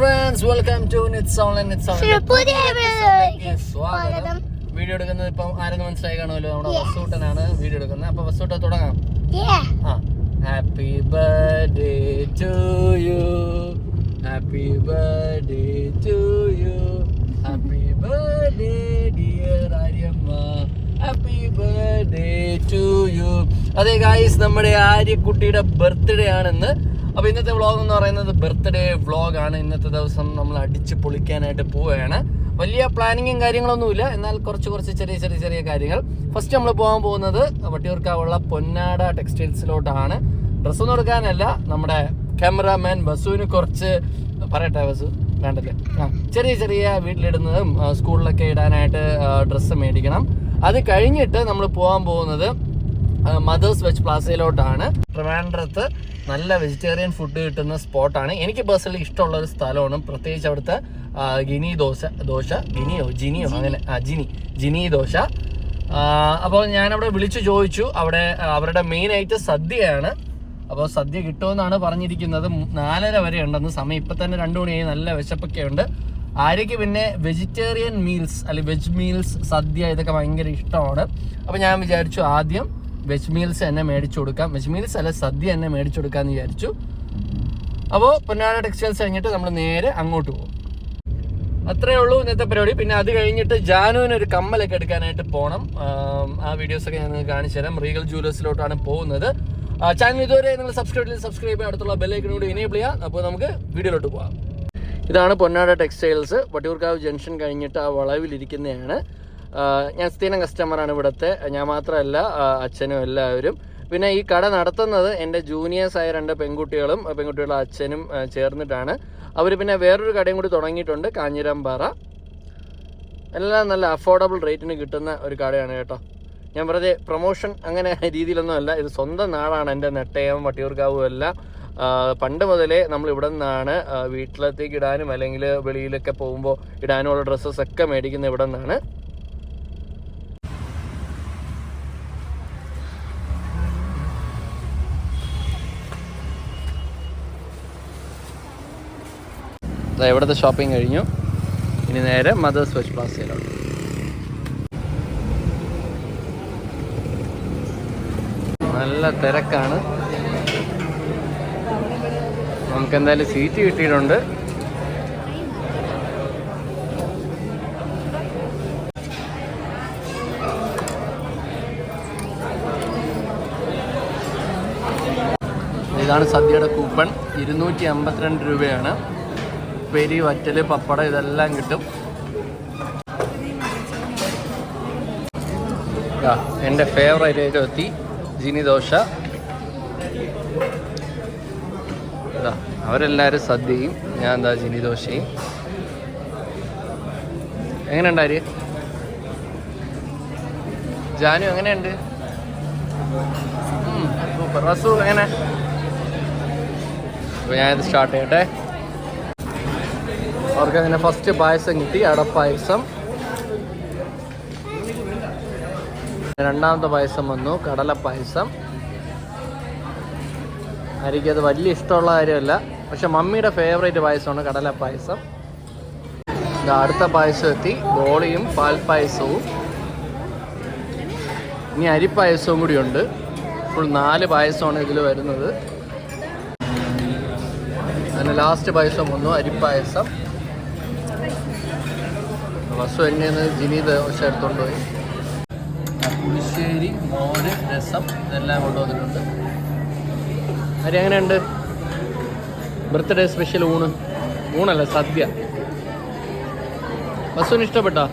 Friends welcome to Nits online Nits online സ്വാഗതം. Video എടുക്കുന്നത് ഇപ്പം ആരെന്ന് മനസ്സിലായി കാണുമല്ലോ? നമ്മുടെ വസൂട്ടനാണ് വീഡിയോ എടുക്കുന്നത്. അപ്പൊ വസൂട്ട തുടങ്ങാം. ആ. Happy birthday to you happy birthday to you happy birthday dear ആര്യമ്മ happy birthday to you അതെ ഗായ്സ് നമ്മുടെ ആര്യക്കുട്ടിയുടെ ബർത്ത്ഡേ ആണെന്ന് അപ്പൊ ഇന്നത്തെ വ്ളോഗ് എന്ന് പറയുന്നത് ബർത്ത്ഡേ വ്ളോഗ് ആണ്. ഇന്നത്തെ ദിവസം നമ്മൾ അടിച്ച് പൊളിക്കാനായിട്ട് പോവുകയാണ്. വലിയ പ്ലാനിങ്ങും കാര്യങ്ങളൊന്നുമില്ല. എന്നാൽ കുറച്ച് കുറച്ച് ചെറിയ ചെറിയ ചെറിയ കാര്യങ്ങൾ. ഫസ്റ്റ് നമ്മൾ പോകാൻ പോകുന്നത് വട്ടിയൂർക്കാവുള്ള പൊന്നാട ടെക്സ്റ്റൈൽസിലോട്ടാണ് ഡ്രസ്സൊന്നും എടുക്കാനല്ല. നമ്മുടെ ക്യാമറാമാൻ ബസുവിന് കുറച്ച് പറയട്ടെ ബസ് വേണ്ടല്ലേ? ചെറിയ ചെറിയ വീട്ടിലിടുന്നതും സ്കൂളിലൊക്കെ ഇടാനായിട്ട് ഡ്രസ്സ് മേടിക്കണം. അത് കഴിഞ്ഞിട്ട് നമ്മൾ പോകാൻ പോകുന്നത് മദേഴ്സ് വെജ് പ്ലാസയിലോട്ടാണ് ട്രിവാൻഡ്രത്ത് നല്ല വെജിറ്റേറിയൻ ഫുഡ് കിട്ടുന്ന സ്പോട്ടാണ് എനിക്ക് പേഴ്സണലി ഇഷ്ടമുള്ള ഒരു സ്ഥലമാണ്. പ്രത്യേകിച്ച് അവിടുത്തെ ഗിനി ദോശ ദോശ ഗിനിയോ ജിനിയോ അങ്ങനെ ആ ജിനി ജിനി ദോശ. അപ്പോൾ ഞാനവിടെ വിളിച്ചു ചോദിച്ചു. അവിടെ അവരുടെ മെയിൻ ആയിട്ട് സദ്യയാണ്. അപ്പോൾ സദ്യ കിട്ടുമെന്നാണ് പറഞ്ഞിരിക്കുന്നത്. നാലര വരെ ഉണ്ടെന്ന്. സമയം ഇപ്പം തന്നെ രണ്ടു മണിയായി നല്ല വിശപ്പൊക്കെ ഉണ്ട്. ആര്യക്ക് പിന്നെ വെജിറ്റേറിയൻ മീൽസ് അല്ലെങ്കിൽ വെജ് മീൽസ് സദ്യ ഇതൊക്കെ ഭയങ്കര ഇഷ്ടമാണ്. അപ്പോൾ ഞാൻ വിചാരിച്ചു ആദ്യം വെജ് മീൽസ് തന്നെ മേടിച്ചു കൊടുക്കാം. വെജ് മീൽസ് അല്ല സദ്യ തന്നെ മേടിച്ചു കൊടുക്കാമെന്ന് വിചാരിച്ചു. അപ്പോൾ പൊന്നാട ടെക്സ്റ്റൈൽസ് കഴിഞ്ഞിട്ട് നമ്മൾ നേരെ അങ്ങോട്ട് പോകും. അത്രേ ഉള്ളൂ ഇന്നത്തെ പരിപാടി. പിന്നെ അത് കഴിഞ്ഞിട്ട് ജാനുവിന് ഒരു കമ്മലൊക്കെ എടുക്കാനായിട്ട് പോകണം ആ വീഡിയോസൊക്കെ ഞാൻ കാണിച്ചു തരാം. റീഗൽ ജ്വല്ലേഴ്സിലോട്ടാണ് പോകുന്നത്. ചാനൽ ഇതുവരെ നിങ്ങൾ സബ്സ്ക്രൈബ് ചെയ്ത് സബ്സ്ക്രൈബ് ചെയ്യാൻ അടുത്തുള്ള ബെല്ലൈക്കൻ കൂടി എനേബിൾ ചെയ്യാം. അപ്പോൾ നമുക്ക് വീഡിയോയിലോട്ട് പോകാം ഇതാണ് പൊന്നാട ടെക്സ്റ്റൈൽസ്. വട്ടിയൂർക്കാവ് ജംഗ്ഷൻ കഴിഞ്ഞിട്ട് ആ വളവിലിരിക്കുന്നതാണ്. ഞാൻ സ്ഥിരം കസ്റ്റമറാണ് ഇവിടുത്തെ. ഞാൻ മാത്രമല്ല അച്ഛനും എല്ലാവരും. പിന്നെ ഈ കട നടത്തുന്നത് എന്റെ ജൂനിയേഴ്സ് ആയ രണ്ട് പെൺകുട്ടികളും പെൺകുട്ടികളുടെ അച്ഛനും ചേർന്നിട്ടാണ്. അവർ പിന്നെ വേറൊരു കടയും കൂടി തുടങ്ങിയിട്ടുണ്ട് കാഞ്ഞിരമ്പാറ എല്ലാം നല്ല അഫോർഡബിൾ റേറ്റിന് കിട്ടുന്ന ഒരു കടയാണ് കേട്ടോ. ഞാൻ വെറുതെ പ്രൊമോഷൻ അങ്ങനെ രീതിയിലൊന്നും അല്ല. ഇത് സ്വന്തം നാടാണ് എന്റെ നെട്ടയം വട്ടിയൂർക്കാവും എല്ലാം. പണ്ട് മുതലേ നമ്മൾ ഇവിടെ നിന്നാണ് വീട്ടിലത്തേക്ക് ഇടാനും അല്ലെങ്കിൽ വെളിയിലൊക്കെ പോകുമ്പോൾ ഇടാനുള്ള ഡ്രസ്സസ് ഒക്കെ മേടിക്കുന്ന ഇവിടെ നിന്നാണ്. ഇവിടുത്തെ ഷോപ്പിംഗ് കഴിഞ്ഞു. ഇനി നേരെ മദേഴ്സ് വെച്ച് പ്ലാസയിലോട്ട് നല്ല തിരക്കാണ്. നമുക്ക് എന്തായാലും സീറ്റ് കിട്ടിയിട്ടുണ്ട്. ഇതാണ് സദ്യയുടെ കൂപ്പൺ ഇരുന്നൂറ്റി അമ്പത്തിരണ്ട് രൂപയാണ്. പെരി വറ്റൽ പപ്പടം ഇതെല്ലാം കിട്ടും. എന്റെ ഫേവറേറ്റ് ഐറ്റം എത്തി. ജിനി ദോശ. ഇതാ അവരെല്ലാവരും സദ്യയും ഞാൻ എന്താ ജിനി ദോശയും എങ്ങനെയുണ്ട് ആര്? ജാനു എങ്ങനെയുണ്ട്? സൂപ്പർ റസു എങ്ങനെ? അപ്പോൾ ഞാനിത് സ്റ്റാർട്ട് ചെയ്യട്ടെ. അവർക്ക് അങ്ങനെ ഫസ്റ്റ് പായസം കിട്ടി അടപ്പായസം രണ്ടാമത്തെ പായസം വന്നു കടല പായസം. അത് വലിയ ഇഷ്ടമുള്ള കാര്യമല്ല. പക്ഷെ മമ്മിയുടെ ഫേവറേറ്റ് പായസമാണ് കടല പായസം. ദാ അടുത്ത പായസം എത്തി ബോളിയും പാൽപ്പായസവും ഇനി അരിപ്പായസവും കൂടി ഉണ്ട്. ഫുൾ നാല് പായസമാണ് ഇതിൽ വരുന്നത്. അങ്ങനെ ലാസ്റ്റ് പായസം വന്നു അരിപ്പായസം വസു എന്നെ ജിനീത് ചേർത്തുകൊണ്ട് പോയി? പുളിശ്ശേരി മോര് രസം ഇതെല്ലാം കൊണ്ടുവന്നിട്ടുണ്ട്. അരി എങ്ങനെയുണ്ട്? ബർത്ത്ഡേ സ്പെഷ്യൽ ഊണ്. ഊണല്ല സദ്യ. വസുവിന് ഇഷ്ടപ്പെട്ടോ?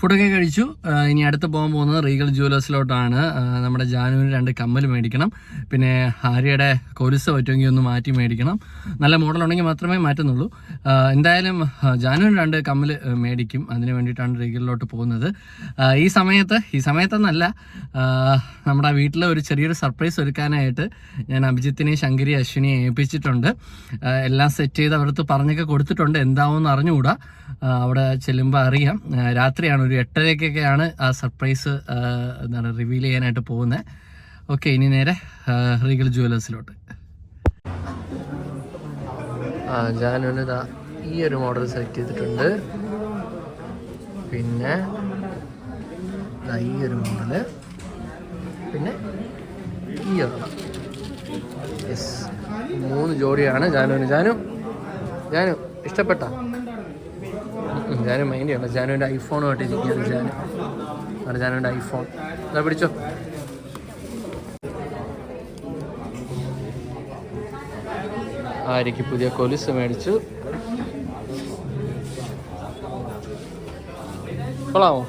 ഫുഡൊക്കെ കഴിച്ചു. ഇനി അടുത്ത് പോകാൻ പോകുന്നത് റീഗൽ ജുവലേഴ്സിലോട്ടാണ് നമ്മുടെ ജാനുവിന് രണ്ട് കമ്മൽ മേടിക്കണം. പിന്നെ ഹാരിയുടെ കൊലുസ് പറ്റുമെങ്കിൽ ഒന്ന് മാറ്റി മേടിക്കണം. നല്ല മോഡൽ ഉണ്ടെങ്കിൽ മാത്രമേ മാറ്റുന്നുള്ളൂ. എന്തായാലും ജാനുവിന് രണ്ട് കമ്മൽ മേടിക്കും. അതിന് വേണ്ടിയിട്ടാണ് റീഗലിലോട്ട് പോകുന്നത്. ഈ സമയത്ത് ഈ സമയത്തെന്നല്ല നമ്മുടെ വീട്ടിൽ ഒരു ചെറിയൊരു സർപ്രൈസ് ഒരുക്കാനായിട്ട് ഞാൻ അഭിജിത്തിനെയും ശങ്കരി അശ്വിനിയെ ഏൽപ്പിച്ചിട്ടുണ്ട്. എല്ലാം സെറ്റ് ചെയ്ത് അവർക്ക് പറഞ്ഞൊക്കെ കൊടുത്തിട്ടുണ്ട്. എന്താവും എന്ന് അറിഞ്ഞുകൂടാ അവിടെ ചെല്ലുമ്പോൾ അറിയാം. രാത്രിയാണ് ഒരു എട്ടരയ്ക്കൊക്കെയാണ് ആ സർപ്രൈസ് എന്താണ് റിവീൽ ചെയ്യാനായിട്ട് പോകുന്നത്. ഓക്കെ ഇനി നേരെ റീഗൽ ജുവലേഴ്സിലോട്ട് ജാനുവിന് ഇതാ ഈ ഒരു മോഡൽ സെലക്ട് ചെയ്തിട്ടുണ്ട്. പിന്നെ ഈ ഒരു മോഡൽ പിന്നെ ഈ യെസ് മൂന്ന് ജോഡിയാണ്. ജാനുവിന് ജാനു. ജാനു ഇഷ്ടപ്പെട്ട? ജാനു മൈൻഡ് ചെയ്യണം ജാനുവിന്റെ ഐഫോണുമായിട്ട് ഇരിക്കുകയാണ് ജാനു. ആണ് ജാനുവിന്റെ ഐഫോൺ അതാ പിടിച്ചോ. ആര്യക്ക് പുതിയ കൊലുസ് മേടിച്ചു. കൊള്ളാമോ?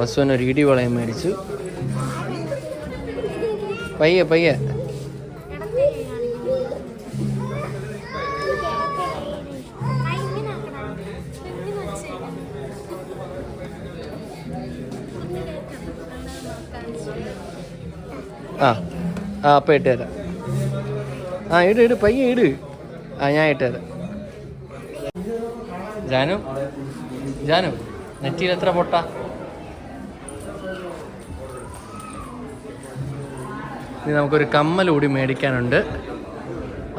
വസുവിന് ഒരു ഇടി വളയം മേടിച്ചു. പയ്യെ പയ്യെ. ആ ആ അപ്പം ഇട്ട് തരാം. ആ ഇട് ഇട് പയ്യെ ഇട്. ആ ഞാൻ ഇട്ട് തരാം. ജാനു ജാനു നെറ്റിയിൽ എത്ര പൊട്ട? ഇനി നമുക്കൊരു കമ്മൽ കൂടി മേടിക്കാനുണ്ട്.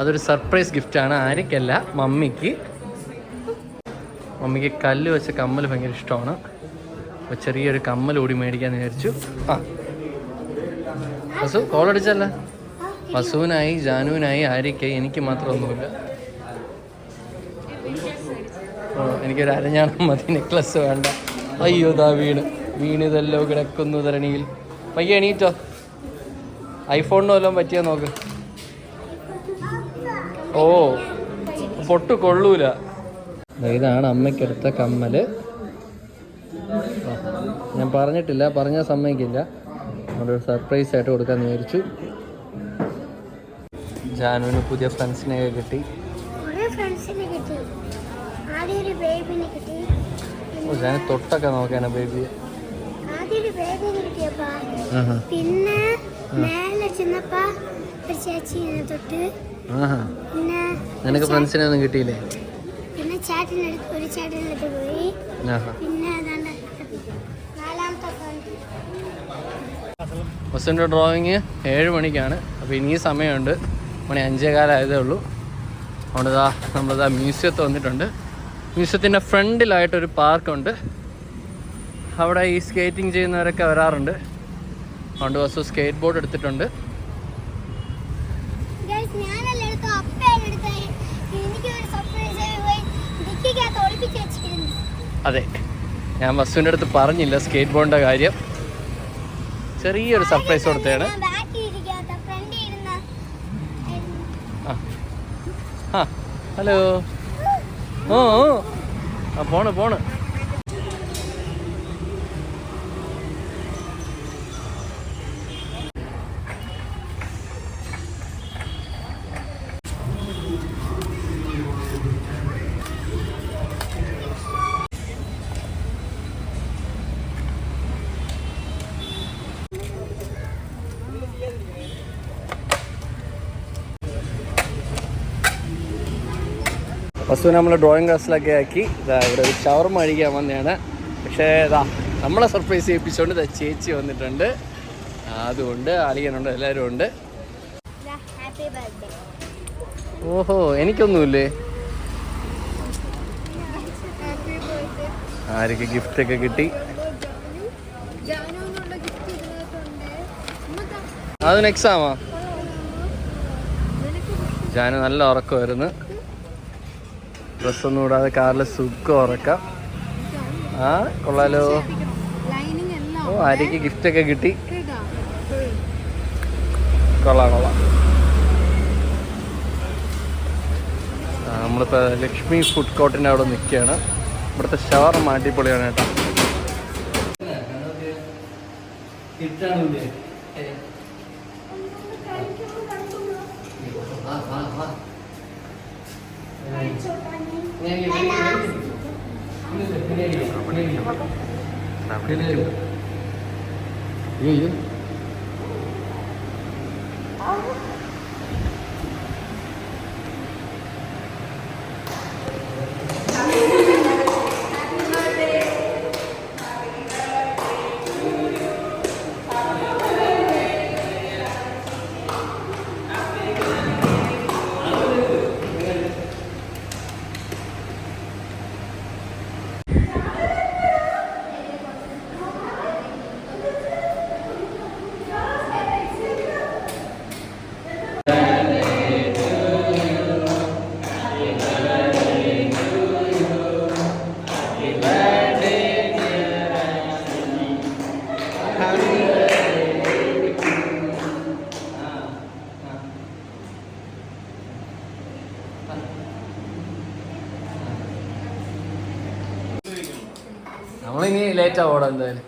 അതൊരു സർപ്രൈസ് ഗിഫ്റ്റാണ് ആരൊക്കെയല്ല മമ്മിക്ക്. മമ്മിക്ക് കല്ല് വെച്ച കമ്മൽ ഭയങ്കര ഇഷ്ടമാണ്. അപ്പോൾ ചെറിയൊരു കമ്മൽ കൂടി മേടിക്കാമെന്ന് വിചാരിച്ചു. ആ വസു കോൾ അടിച്ചല്ല. വസുവിനായി ജാനുവിനായി ആര്യയ്ക്ക് എനിക്ക് മാത്രം ഒന്നുമില്ല ഓ, എനിക്കൊരു അരഞ്ഞാണം മതി നെക്ലസ് വേണ്ട. അയ്യോ ദാ വീണ്. വീണിതല്ലോ കിടക്കുന്നു ധരണിയിൽ. പയ്യ എണീറ്റോ? ഐഫോണിന് വല്ലതും പറ്റിയാ നോക്ക്. ഓ പൊട്ട് കൊള്ളൂല. ഇതാണ് അമ്മയ്ക്കെടുത്ത കമ്മൽ. ഞാൻ പറഞ്ഞിട്ടില്ല പറഞ്ഞാൽ സമ്മതിക്കില്ല. അവിടെ സർപ്രൈസ് ആയിട്ട് കൊടുക്കാൻ വിചാരിച്ചു. ജാനുവിന് പുതിയ ഫ്രണ്ട്സിനെ കിട്ടി. ഓ തൊട്ടൊക്കെ നോക്കാനാ ബേബിയെ കിട്ടിയപ്പാ. പിന്നെ മേലെ ചെന്നപ്പാ ഒരു ചേച്ചീനെ തൊട്ട്. ആഹാ. പിന്നെ നിനക്ക് ഫ്രണ്ട്സിനെ ഒന്നും കിട്ടിയില്ലേ? പിന്നെ ചേട്ടനടുത്ത് ഒരു ചേട്ടനടുത്ത് പോയി. പിന്നെ ഏതാണ്ട് ബസ്സിന്റെ ഡ്രോയിങ് ഏഴ് മണിക്കാണ്. അപ്പോൾ ഇനി സമയമുണ്ട്. മണി അഞ്ചേ കാലമായതേ ഉള്ളൂ. അതുകൊണ്ട് ഇതാ നമ്മളിതാ മ്യൂസിയത്ത് വന്നിട്ടുണ്ട് മ്യൂസിയത്തിന്റെ ഫ്രണ്ടിലായിട്ടൊരു പാർക്കുണ്ട്. അവിടെ ഈ സ്കേറ്റിംഗ് ചെയ്യുന്നവരൊക്കെ വരാറുണ്ട്. അതുകൊണ്ട് ബസ് സ്കേറ്റ് ബോർഡ് എടുത്തിട്ടുണ്ട് അതെ. ഞാൻ ബസ്സുവിന്റെ അടുത്ത് പറഞ്ഞില്ല സ്കേറ്റ് ബോർഡിന്റെ കാര്യം. ചെറിയൊരു സർപ്രൈസ് ആ. ഹലോ. ഓ പോണ് പോണ്. വസ്തു നമ്മൾ ഡ്രോയിങ് ക്ലാസ്സിലൊക്കെ ആക്കി. ഇതാ ഇവിടെ ഒരു ഷവർമ അഴിക്കാൻ വന്നതാണ്. പക്ഷേ ഇതാ നമ്മളെ സർപ്രൈസ് ചെയ്യിപ്പിച്ചുകൊണ്ട് ഇതാ ചേച്ചി വന്നിട്ടുണ്ട്. അതുകൊണ്ട് അളിയനുണ്ട് എല്ലാവരും ഉണ്ട്. ഓഹോ എനിക്കൊന്നുമില്ലേ? ആരൊക്കെ ബർത്ത്ഡേ ആർക്ക് ഗിഫ്റ്റ് ഒക്കെ കിട്ടി? അതിന് എക്സാമാ ജാന നല്ല ഉറക്കമായിരുന്നു. ഡ്രസ്സൊന്നും ഇടാതെ കാറിൽ സുഖം ഉറക്കാം. ആ കൊള്ളാലോ. ഓ ആര്യക്ക് ഗിഫ്റ്റ് ഒക്കെ കിട്ടി. കൊള്ളാം കൊള്ളാം. നമ്മളിപ്പോൾ ലക്ഷ്മി ഫുഡ് കോർട്ടിന്റെ അവിടെ നിൽക്കുകയാണ്. ഇവിടുത്തെ ഷവർ മാറ്റിപ്പൊളിയാണ് കേട്ടോ. അയ്യോ നമ്മളിനി ലേറ്റ് ആവോടാ എന്തായാലും.